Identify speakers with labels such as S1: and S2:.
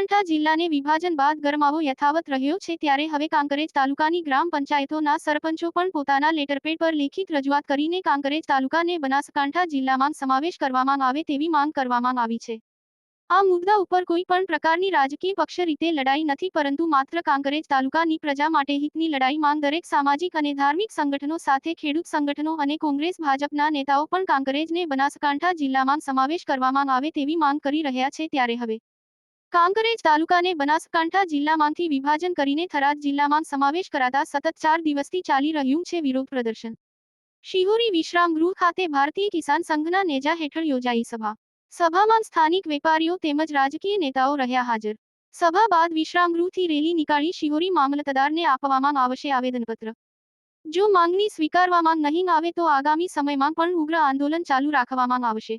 S1: જિલ્લાને વિભાજન બાદ ગરમાવો યથાવત રહ્યો છે ત્યારે હવે કાંકરેજ તાલુકાની ગ્રામ પંચાયતોના સરપંચો પણ પોતાના લેટરપેડ પર લેખિત રજૂઆત કરીને કાંકરેજ તાલુકાને બનાસકાંઠા જિલ્લામાં સમાવેશ કરવામાં આવે તેવી માંગ કરવામાં આવી છે. આ મુદ્દા ઉપર કોઈ પણ પ્રકારની રાજકીય પક્ષ રીતે લડાઈ નથી પરંતુ માત્ર કાંકરેજ તાલુકાની પ્રજા માટે હિતની લડાઈ માંગ દરેક સામાજિક અને ધાર્મિક સંગઠનો સાથે ખેડૂત સંગઠનો અને કોંગ્રેસ, ભાજપના નેતાઓ પણ કાંકરેજને બનાસકાંઠા જિલ્લામાં સમાવેશ કરવામાં આવે તેવી માંગ કરી રહ્યા છે ત્યારે હવે કાંકરેજ તાલુકાને બનાસકાંઠા જિલ્લામાંથી વિભાજન કરીને થરાદ જિલ્લામાં સમાવેશ કરાતા સતત ચાર દિવસથી ચાલી રહ્યું છે વિરોધ પ્રદર્શન. શિહોરી વિશ્રામ ગૃહ ખાતે ભારતીય કિસાન સંઘના નેજા હેઠળ યોજાઈ સભા. સભામાં સ્થાનિક વેપારીઓ તેમજ રાજકીય નેતાઓ રહ્યા હાજર. સભા બાદ વિશ્રામ ગૃહથી રેલી નીકાળી શિહોરી મામલતદારને આપવામાં આવશે આવેદનપત્ર. જો માંગણી સ્વીકારવામાં નહીં આવે તો આગામી સમયમાં પણ ઉગ્ર આંદોલન ચાલુ રાખવામાં આવશે.